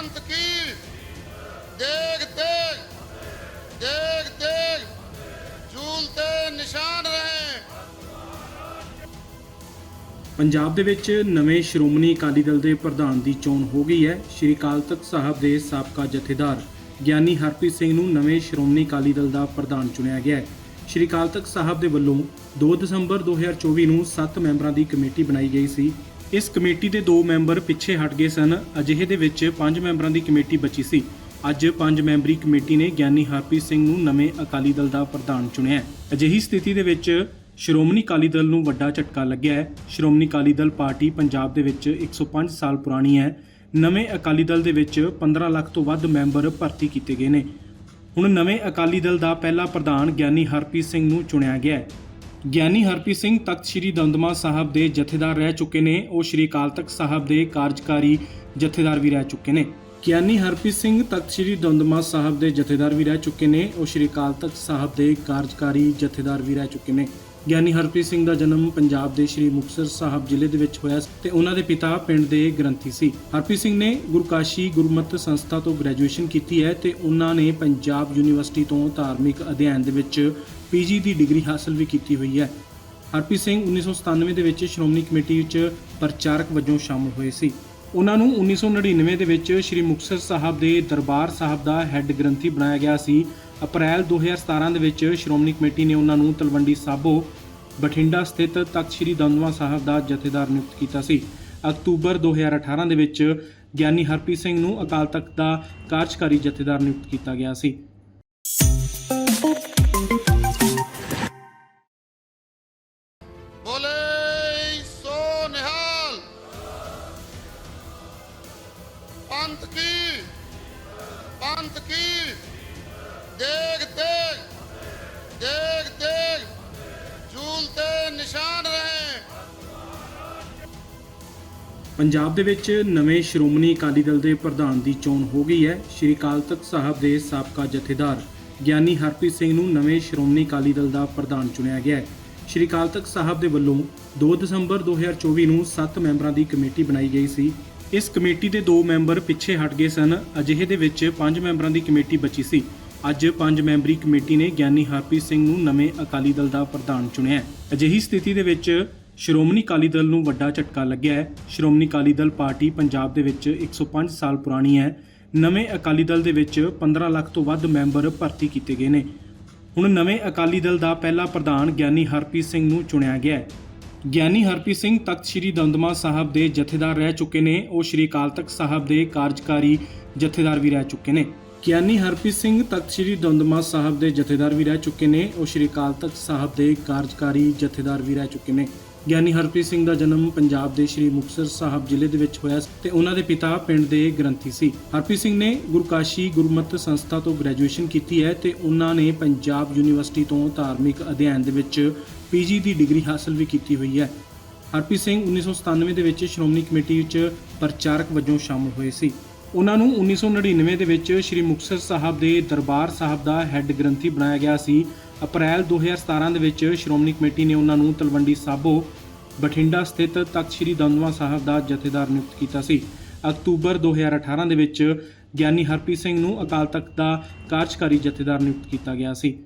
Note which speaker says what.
Speaker 1: ਪੰਥ ਕੀ? ਦੇਖਦੇ ਦੇਖਦੇ ਝੂਲਤੇ ਨਿਸ਼ਾਨ ਰਹੇ। ਪੰਜਾਬ ਦੇ ਵਿੱਚ ਨਵੇਂ ਸ਼੍ਰੋਮਣੀ ਅਕਾਲੀ ਦਲ ਦੇ ਪ੍ਰਧਾਨ ਦੀ ਚੋਣ ਹੋ ਗਈ ਹੈ। ਸ਼੍ਰੀ ਅਕਾਲ ਤਖਤ ਸਾਹਿਬ ਦੇ ਸਾਬਕਾ ਜਥੇਦਾਰ ਗਿਆਨੀ ਹਰਪ੍ਰੀਤ ਸਿੰਘ ਨੂੰ ਨਵੇਂ ਸ਼੍ਰੋਮਣੀ ਅਕਾਲੀ ਦਲ ਦਾ ਪ੍ਰਧਾਨ ਚੁਣਿਆ ਗਿਆ ਹੈ। ਸ਼੍ਰੀ ਅਕਾਲ ਤਖਤ ਸਾਹਿਬ ਦੇ ਵੱਲੋਂ 2 ਦਸੰਬਰ 2024 ਨੂੰ 7 ਮੈਂਬਰਾਂ ਦੀ ਕਮੇਟੀ ਬਣਾਈ ਗਈ ਸੀ। ਇਸ ਕਮੇਟੀ ਦੇ ਦੋ ਮੈਂਬਰ ਪਿੱਛੇ ਹਟ ਗਏ ਸਨ। ਅਜਿਹੇ ਦੇ ਵਿੱਚ ਪੰਜ ਮੈਂਬਰਾਂ ਦੀ ਕਮੇਟੀ ਬਚੀ ਸੀ। ਅੱਜ ਪੰਜ ਮੈਂਬਰੀ ਕਮੇਟੀ ਨੇ ਗਿਆਨੀ ਹਰਪ੍ਰੀਤ ਸਿੰਘ ਨੂੰ ਨਵੇਂ ਅਕਾਲੀ ਦਲ ਦਾ ਪ੍ਰਧਾਨ ਚੁਣਿਆ ਹੈ। ਅਜਿਹੀ ਸਥਿਤੀ ਦੇ ਵਿੱਚ ਸ਼੍ਰੋਮਣੀ ਅਕਾਲੀ ਦਲ ਨੂੰ ਵੱਡਾ ਝਟਕਾ ਲੱਗਿਆ ਹੈ। ਸ਼੍ਰੋਮਣੀ ਅਕਾਲੀ ਦਲ ਪਾਰਟੀ ਪੰਜਾਬ ਦੇ ਵਿੱਚ 105 ਸਾਲ ਪੁਰਾਣੀ ਹੈ। ਨਵੇਂ ਅਕਾਲੀ ਦਲ ਦੇ ਵਿੱਚ 15 ਲੱਖ ਤੋਂ ਵੱਧ ਮੈਂਬਰ ਭਰਤੀ ਕੀਤੇ ਗਏ ਨੇ। ਹੁਣ ਨਵੇਂ ਅਕਾਲੀ ਦਲ ਦਾ ਪਹਿਲਾ ਪ੍ਰਧਾਨ ਗਿਆਨੀ ਹਰਪ੍ਰੀਤ ਸਿੰਘ ਨੂੰ ਚੁਣਿਆ ਗਿਆ ਹੈ। ਗਿਆਨੀ ਹਰਪ੍ਰੀਤ ਸਿੰਘ ਤਖਤ ਸ੍ਰੀ ਦਮਦਮਾ ਸਾਹਿਬ ਦੇ ਜਥੇਦਾਰ ਰਹਿ ਚੁੱਕੇ ਨੇ। ਉਹ ਸ੍ਰੀ ਅਕਾਲ ਤਖਤ ਸਾਹਿਬ ਦੇ ਕਾਰਜਕਾਰੀ ਜਥੇਦਾਰ ਵੀ ਰਹਿ ਚੁੱਕੇ ਨੇ। ਗਿਆਨੀ ਹਰਪ੍ਰੀਤ ਸਿੰਘ ਤਖਤ ਸ੍ਰੀ ਦਮਦਮਾ ਸਾਹਿਬ ਦੇ ਜਥੇਦਾਰ ਵੀ ਰਹਿ ਚੁੱਕੇ ਨੇ। ਉਹ ਸ੍ਰੀ ਅਕਾਲ ਤਖਤ ਸਾਹਿਬ ਦੇ ਕਾਰਜਕਾਰੀ ਜਥੇਦਾਰ ਵੀ ਰਹਿ ਚੁੱਕੇ ਨੇ। ਗਿਆਨੀ ਹਰਪ੍ਰੀਤ ਸਿੰਘ ਦਾ ਜਨਮ ਪੰਜਾਬ ਦੇ ਸ੍ਰੀ ਮੁਕਤਸਰ ਸਾਹਿਬ ਜ਼ਿਲ੍ਹੇ ਦੇ ਵਿੱਚ ਹੋਇਆ ਤੇ ਉਹਨਾਂ ਦੇ ਪਿਤਾ ਪਿੰਡ ਦੇ ਗ੍ਰੰਥੀ ਸੀ। ਹਰਪ੍ਰੀਤ ਸਿੰਘ ਨੇ ਗੁਰਕਾਸ਼ੀ ਗੁਰਮਤਿ ਸੰਸਥਾ ਤੋਂ ਗ੍ਰੈਜੂਏਸ਼ਨ ਕੀਤੀ ਹੈ ਤੇ ਉਹਨਾਂ ਨੇ ਪੰਜਾਬ ਯੂਨੀਵਰਸਿਟੀ ਤੋਂ ਧਾਰਮਿਕ ਅਧਿਐਨ ਦੇ ਵਿੱਚ ਪੀਜੀ ਦੀ ਡਿਗਰੀ ਹਾਸਲ ਵੀ ਕੀਤੀ ਹੋਈ ਹੈ। ਹਰਪ੍ਰੀਤ ਸਿੰਘ 1997 ਦੇ ਵਿੱਚ ਸ਼੍ਰੋਮਣੀ ਕਮੇਟੀ ਵਿੱਚ ਪ੍ਰਚਾਰਕ ਵਜੋਂ ਸ਼ਾਮਲ ਹੋਏ ਸੀ। ਉਹਨਾਂ ਨੂੰ 1999 ਦੇ ਵਿੱਚ ਸ੍ਰੀ ਮੁਕਤਸਰ ਸਾਹਿਬ ਦੇ ਦਰਬਾਰ ਸਾਹਿਬ ਦਾ ਹੈੱਡ ਗ੍ਰੰਥੀ ਬਣਾਇਆ ਗਿਆ ਸੀ। ਅਪ੍ਰੈਲ 2017 ਦੇ ਵਿੱਚ ਸ਼੍ਰੋਮਣੀ ਕਮੇਟੀ ਨੇ ਉਹਨਾਂ ਨੂੰ ਤਲਵੰਡੀ ਸਾਬੋ ਬਠਿੰਡਾ ਸਥਿਤ ਤਖਤ ਸ੍ਰੀ ਦਮਦਮਾ ਸਾਹਿਬ ਦਾ ਜਥੇਦਾਰ ਨਿਯੁਕਤ ਕੀਤਾ ਸੀ। ਅਕਤੂਬਰ 2018 ਦੇ ਵਿੱਚ ਗਿਆਨੀ ਹਰਪ੍ਰੀਤ ਸਿੰਘ ਨੂੰ ਅਕਾਲ ਤਖਤ ਦਾ ਕਾਰਜਕਾਰੀ ਜਥੇਦਾਰ ਨਿਯੁਕਤ ਕੀਤਾ ਗਿਆ ਸੀ।
Speaker 2: ਬੋਲੇ ਸੋ ਨਿਹਾਲ ਪੰਥ ਕੀ? ਪੰਥ ਕੀ? ਦੇਗ ਦੇਗ ਦੇਗ ਦੇਗ ਝੂਲ ਤੇ ਰਹੇ।
Speaker 1: ਪੰਜਾਬ ਦੇ ਵਿੱਚ ਨਵੇਂ ਸ਼੍ਰੋਮਣੀ ਅਕਾਲੀ ਦਲ ਦੇ ਪ੍ਰਧਾਨ ਦੀ ਚੋਣ ਹੋ ਗਈ ਹੈ। ਸ਼੍ਰੀ ਅਕਾਲ ਤਖਤ ਸਾਹਿਬ ਦੇ ਸਾਬਕਾ ਜਥੇਦਾਰ ਗਿਆਨੀ ਹਰਪ੍ਰੀਤ ਸਿੰਘ ਨੂੰ ਨਵੇਂ ਸ਼੍ਰੋਮਣੀ ਅਕਾਲੀ ਦਲ ਦਾ ਪ੍ਰਧਾਨ ਚੁਣਿਆ ਗਿਆ ਹੈ। ਸ਼੍ਰੀ ਅਕਾਲ ਤਖਤ ਸਾਹਿਬ ਦੇ ਵੱਲੋਂ 2 ਦਸੰਬਰ 2024 ਨੂੰ 7 ਮੈਂਬਰਾਂ ਦੀ ਕਮੇਟੀ ਬਣਾਈ ਗਈ ਸੀ। ਇਸ ਕਮੇਟੀ ਦੇ 2 ਮੈਂਬਰ ਪਿੱਛੇ ਹਟ ਗਏ ਸਨ। ਅਜਿਹੇ ਦੇ ਵਿੱਚ 5 ਮੈਂਬਰਾਂ ਦੀ ਕਮੇਟੀ ਬਚੀ ਸੀ। ਅੱਜ 5 ਮੈਂਬਰੀ ਕਮੇਟੀ ਨੇ ਗਿਆਨੀ ਹਰਪ੍ਰੀਤ ਸਿੰਘ ਨੂੰ ਨਵੇਂ ਅਕਾਲੀ ਦਲ ਦਾ ਪ੍ਰਧਾਨ ਚੁਣਿਆ ਅਜਿਹੀ ਸਥਿਤੀ ਦੇ ਵਿੱਚ ਸ਼੍ਰੋਮਣੀ ਅਕਾਲੀ ਦਲ ਨੂੰ ਵੱਡਾ ਝਟਕਾ ਲੱਗਿਆ ਹੈ। ਸ਼੍ਰੋਮਣੀ ਅਕਾਲੀ ਦਲ ਪਾਰਟੀ ਪੰਜਾਬ ਦੇ ਵਿੱਚ 105 ਸਾਲ ਪੁਰਾਣੀ ਹੈ। ਨਵੇਂ ਅਕਾਲੀ ਦਲ ਦੇ ਵਿੱਚ 15 ਲੱਖ ਤੋਂ ਵੱਧ ਮੈਂਬਰ ਭਰਤੀ ਕੀਤੇ ਗਏ ਨੇ। ਹੁਣ ਨਵੇਂ ਅਕਾਲੀ ਦਲ ਦਾ ਪਹਿਲਾ ਪ੍ਰਧਾਨ ਗਿਆਨੀ ਹਰਪ੍ਰੀਤ ਸਿੰਘ ਨੂੰ ਚੁਣਿਆ ਗਿਆ ਹੈ। ਗਿਆਨੀ ਹਰਪ੍ਰੀਤ ਸਿੰਘ ਤਖਤ ਸ੍ਰੀ ਦਮਦਮਾ ਸਾਹਿਬ ਦੇ ਜਥੇਦਾਰ ਰਹਿ ਚੁੱਕੇ ਨੇ। ਉਹ ਸ੍ਰੀ ਅਕਾਲ ਤਖਤ ਸਾਹਿਬ ਦੇ ਕਾਰਜਕਾਰੀ ਜਥੇਦਾਰ ਵੀ ਰਹਿ ਚੁੱਕੇ ਨੇ। ਗਿਆਨੀ ਹਰਪ੍ਰੀਤ ਸਿੰਘ ਤਖਤ ਸ੍ਰੀ ਦਮਦਮਾ ਸਾਹਿਬ ਦੇ ਜਥੇਦਾਰ ਵੀ ਰਹਿ ਚੁੱਕੇ ਨੇ। ਉਹ ਸ੍ਰੀ ਅਕਾਲ ਤਖਤ ਸਾਹਿਬ ਦੇ ਕਾਰਜਕਾਰੀ ਜਥੇਦਾਰ ਵੀ ਰਹਿ ਚੁੱਕੇ ਨੇ। ਗਿਆਨੀ ਹਰਪ੍ਰੀਤ ਸਿੰਘ ਦਾ ਜਨਮ ਪੰਜਾਬ ਦੇ ਸ੍ਰੀ ਮੁਕਤਸਰ ਸਾਹਿਬ ਜ਼ਿਲ੍ਹੇ ਦੇ ਵਿੱਚ ਹੋਇਆ ਸੀ ਤੇ ਉਹਨਾਂ ਦੇ ਪਿਤਾ ਪਿੰਡ ਦੇ ਗ੍ਰੰਥੀ ਸੀ। ਹਰਪ੍ਰੀਤ ਸਿੰਘ ਨੇ ਗੁਰਕਾਸ਼ੀ ਗੁਰਮਤਿ ਸੰਸਥਾ ਤੋਂ ਗ੍ਰੈਜੂਏਸ਼ਨ ਕੀਤੀ ਹੈ ਤੇ ਉਹਨਾਂ ਨੇ ਪੰਜਾਬ ਯੂਨੀਵਰਸਿਟੀ ਤੋਂ ਧਾਰਮਿਕ ਅਧਿਐਨ ਦੇ ਵਿੱਚ ਪੀਜੀ ਦੀ ਡਿਗਰੀ ਹਾਸਲ ਵੀ ਕੀਤੀ ਹੋਈ ਹੈ। ਹਰਪ੍ਰੀਤ ਸਿੰਘ 1997 ਦੇ ਵਿੱਚ ਸ਼੍ਰੋਮਣੀ ਕਮੇਟੀ ਵਿੱਚ ਪ੍ਰਚਾਰਕ ਵਜੋਂ ਸ਼ਾਮਲ ਹੋਏ ਸੀ। ਉਹਨਾਂ ਨੂੰ 1999 ਦੇ ਵਿੱਚ ਸ੍ਰੀ ਮੁਕਤਸਰ ਸਾਹਿਬ ਦੇ ਦਰਬਾਰ ਸਾਹਿਬ ਦਾ ਹੈੱਡ ਗ੍ਰੰਥੀ ਬਣਾਇਆ ਗਿਆ ਸੀ ਅਪ੍ਰੈਲ 2017 ਦੇ ਵਿੱਚ ਸ਼੍ਰੋਮਣੀ ਕਮੇਟੀ ਨੇ ਉਹਨਾਂ ਨੂੰ ਤਲਵੰਡੀ ਸਾਬੋ ਬਠਿੰਡਾ ਸਥਿਤ ਤਖਤ ਸ੍ਰੀ ਦਮਦਮਾ ਸਾਹਿਬ ਦਾ ਜਥੇਦਾਰ ਨਿਯੁਕਤ ਕੀਤਾ ਸੀ। ਅਕਤੂਬਰ 2018 ਦੇ ਵਿੱਚ ਗਿਆਨੀ ਹਰਪ੍ਰੀਤ ਸਿੰਘ ਨੂੰ ਅਕਾਲ ਤਖਤ ਦਾ ਕਾਰਜਕਾਰੀ ਜਥੇਦਾਰ ਨਿਯੁਕਤ ਕੀਤਾ ਗਿਆ ਸੀ।